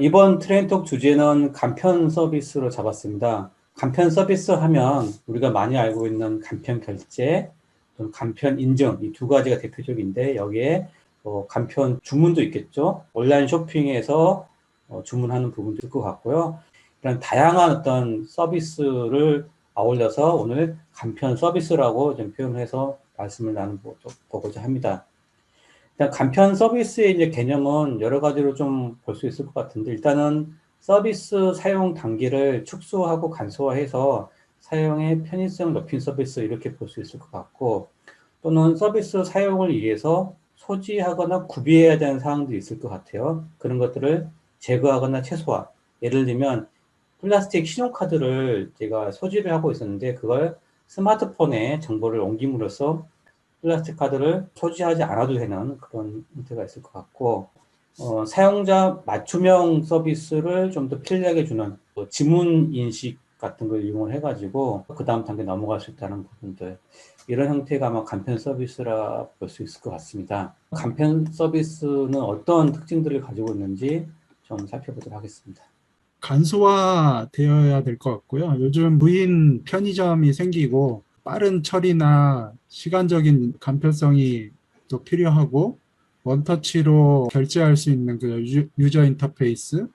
이번 트렌톡 주제는 간편 서비스로 잡았습니다. 간편 서비스 하면 우리가 많이 알고 있는 간편 결제, 또는 간편 인증 이 두 가지가 대표적인데 여기에 어, 간편 주문도 있겠죠. 온라인 쇼핑에서 어, 주문하는 부분도 있을 것 같고요. 이런 다양한 어떤 서비스를 아울러서 오늘 간편 서비스라고 좀 표현해서 말씀을 나눠보고자 합니다. 일단 간편 서비스의 이제 개념은 여러 가지로 좀 볼 수 있을 것 같은데 일단은 서비스 사용 단계를 축소하고 간소화해서 사용의 편의성 높인 서비스 이렇게 볼 수 있을 것 같고 또는 서비스 사용을 위해서 소지하거나 구비해야 되는 사항들이 있을 것 같아요. 그런 것들을 제거하거나 최소화. 예를 들면 플라스틱 신용카드를 제가 소지를 하고 있었는데 그걸 스마트폰에 정보를 옮김으로써 플라스틱 카드를 소지하지 않아도 되는 그런 형태가 있을 것 같고 어, 사용자 맞춤형 서비스를 좀 더 편리하게 주는 뭐 지문 인식 같은 걸 이용을 해가지고 그 다음 단계 넘어갈 수 있다는 부분들 이런 형태가 아마 간편 서비스라 볼 수 있을 것 같습니다. 간편 서비스는 어떤 특징들을 가지고 있는지 좀 살펴보도록 하겠습니다. 간소화되어야 될 것 같고요. 요즘 무인 편의점이 생기고 빠른 처리나 시간적인 간편성이 또 필요하고 원터치로 결제할 수 있는 그 유저 인터페이스,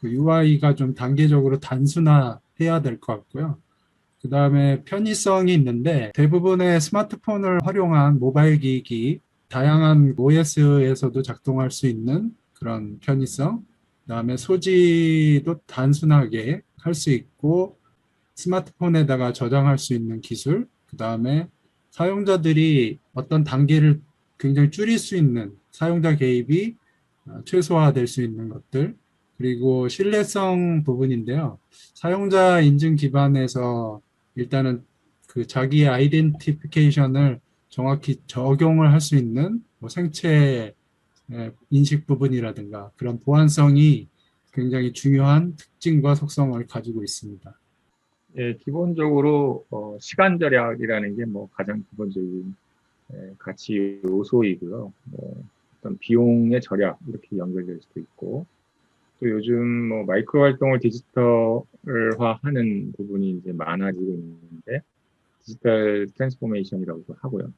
그 UI가 좀 단계적으로 단순화해야 될 것 같고요. 그 다음에 편의성이 있는데 대부분의 스마트폰을 활용한 모바일 기기, 다양한 OS에서도 작동할 수 있는 그런 편의성, 그 다음에 소지도 단순하게 할 수 있고 스마트폰에다가 저장할 수 있는 기술, 그 다음에 사용자들이 어떤 단계를 굉장히 줄일 수 있는 사용자 개입이 어, 최소화될 수 있는 것들, 그리고 신뢰성 부분인데요. 사용자 인증 기반에서 일단은 그 자기의 아이덴티피케이션을 정확히 적용을 할 수 있는 뭐 생체 인식 부분이라든가 그런 보안성이 굉장히 중요한 특징과 속성을 가지고 있습니다. 예, 기본적으로 어, 시간 절약이라는 게 뭐 가장 기본적인 예, 가치 요소이고요. 뭐 어떤 비용의 절약 이렇게 연결될 수도 있고 또 요즘 뭐 마이크로 활동을 디지털화하는 부분이 이제 많아지고 있는데 디지털 트랜스포메이션이라고 하고요.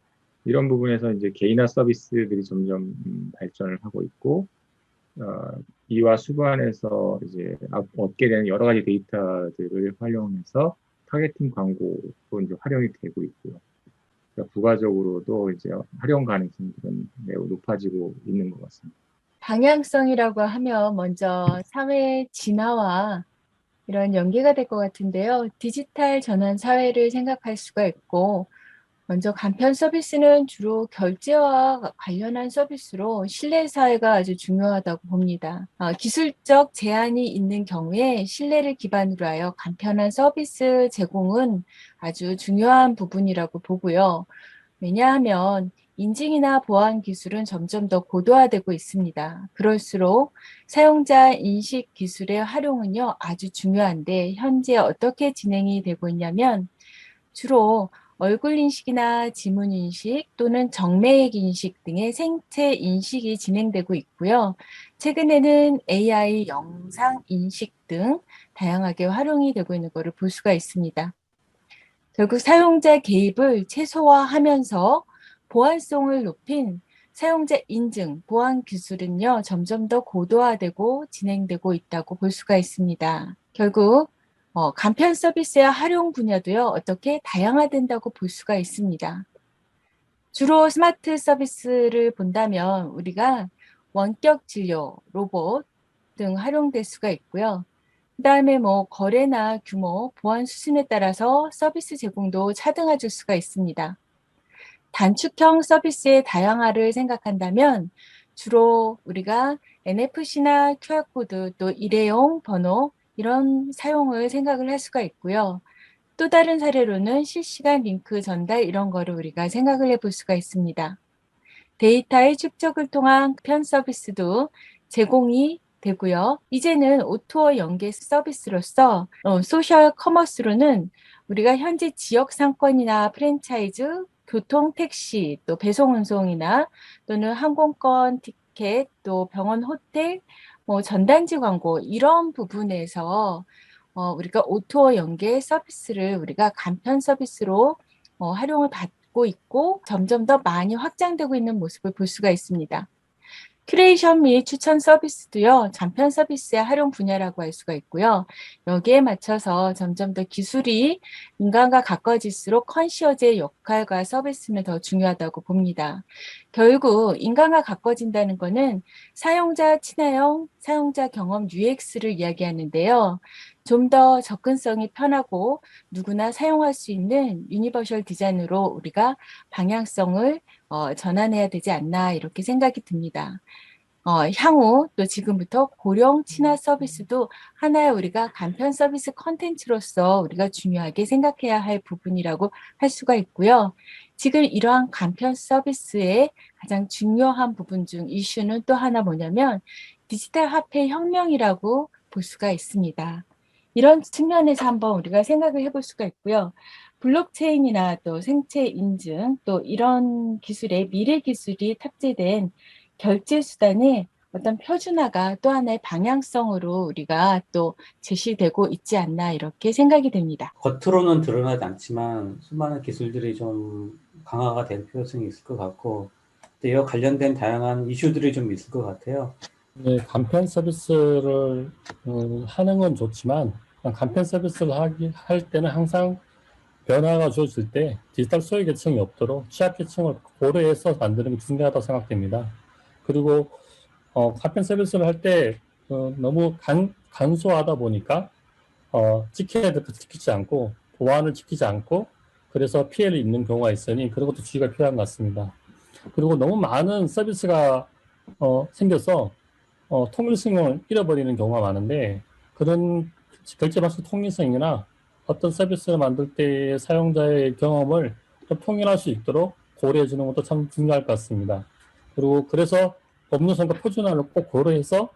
이런 부분에서 이제 개인화 서비스들이 점점 음, 발전을 하고 있고 어, 이와 수반해서 이제 얻게 되는 여러 가지 데이터들을 활용해서 타겟팅 광고도 이제 활용이 되고 있고요. 그러니까 부가적으로도 이제 활용 가능성들은 매우 높아지고 있는 것 같습니다. 방향성이라고 하면 먼저 사회 진화와 이런 연계가 될 것 같은데요. 디지털 전환 사회를 생각할 수가 있고 먼저 간편 서비스는 주로 결제와 관련한 서비스로 신뢰 사회가 아주 중요하다고 봅니다. 어, 기술적 제한이 있는 경우에 신뢰를 기반으로 하여 간편한 서비스 제공은 아주 중요한 부분이라고 보고요. 왜냐하면 인증이나 보안 기술은 점점 더 고도화되고 있습니다. 그럴수록 사용자 인식 기술의 활용은요, 아주 중요한데, 현재 어떻게 진행이 되고 있냐면, 주로 얼굴 인식이나 지문 인식 또는 정맥 인식 등의 생체 인식이 진행되고 있고요. 최근에는 AI 영상 인식 등 다양하게 활용이 되고 있는 것을 볼 수가 있습니다. 결국 사용자 개입을 최소화하면서 보안성을 높인 사용자 인증, 보안 기술은요, 점점 더 고도화되고 진행되고 있다고 볼 수가 있습니다. 결국 어, 간편 서비스의 활용 분야도요, 어떻게 다양화된다고 볼 수가 있습니다. 주로 스마트 서비스를 본다면 우리가 원격 진료, 로봇 등 활용될 수가 있고요. 그 다음에 뭐 거래나 규모, 보안 수준에 따라서 서비스 제공도 차등화될 수가 있습니다. 단축형 서비스의 다양화를 생각한다면 주로 우리가 NFC나 QR코드 또 일회용 번호 이런 사용을 생각을 할 수가 있고요. 또 다른 사례로는 실시간 링크 전달 이런 거를 우리가 생각을 해볼 수가 있습니다. 데이터의 축적을 통한 편 서비스도 제공이 되고요. 이제는 오토어 연계 서비스로서 어, 소셜 커머스로는 우리가 현재 지역 상권이나 프랜차이즈, 교통, 택시, 또 배송 운송이나 또는 항공권 마켓, 또 병원 호텔, 뭐 전단지 광고 이런 부분에서 어, 우리가 오토어 연계 서비스를 우리가 간편 서비스로 어, 활용을 받고 있고 점점 더 많이 확장되고 있는 모습을 볼 수가 있습니다. 큐레이션 및 추천 서비스도요, 간편 서비스의 활용 분야라고 할 수가 있고요. 여기에 맞춰서 점점 더 기술이 인간과 가까워질수록 컨시어즈의 역할과 서비스는 더 중요하다고 봅니다. 결국 인간과 가까워진다는 것은 사용자 친화형, 사용자 경험 UX를 이야기하는데요. 좀 더 접근성이 편하고 누구나 사용할 수 있는 유니버셜 디자인으로 우리가 방향성을 어, 전환해야 되지 않나 이렇게 생각이 듭니다. 어, 향후 또 지금부터 고령 친화 서비스도 하나의 우리가 간편 서비스 컨텐츠로서 우리가 중요하게 생각해야 할 부분이라고 할 수가 있고요. 지금 이러한 간편 서비스의 가장 중요한 부분 중 이슈는 또 하나 뭐냐면 디지털 화폐 혁명이라고 볼 수가 있습니다. 이런 측면에서 한번 우리가 생각을 해볼 수가 있고요. 블록체인이나 또 생체 인증 또 이런 기술의 미래 기술이 탑재된 결제 수단의 어떤 표준화가 또 하나의 방향성으로 우리가 또 제시되고 있지 않나 이렇게 생각이 됩니다. 겉으로는 드러나지 않지만 수많은 기술들이 좀 강화가 될 필요성이 있을 것 같고 또 이와 관련된 다양한 이슈들이 좀 있을 것 같아요. 네, 간편 서비스를 어, 하는 건 좋지만 간편 서비스를 하기 할 때는 항상 변화가 주어질 때 디지털 소외 계층이 없도록 취약 계층을 고려해서 만드는 게 중요하다고 생각됩니다. 그리고 어, 간편 서비스를 할때 어, 너무 간, 간소하다 보니까 어, 지켜야 될것 지키지 않고 보안을 지키지 않고 그래서 피해를 입는 경우가 있으니 그런 것도 주의가 필요한 것 같습니다. 그리고 너무 많은 서비스가 어, 생겨서 어, 통일성을 잃어버리는 경우가 많은데 그런 결제 방식 통일성이나 어떤 서비스를 만들 때의 사용자의 경험을 좀 통일할 수 있도록 고려해 주는 것도 참 중요할 것 같습니다. 그리고 그래서 법률성과 표준화를 꼭 고려해서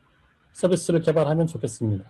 서비스를 개발하면 좋겠습니다.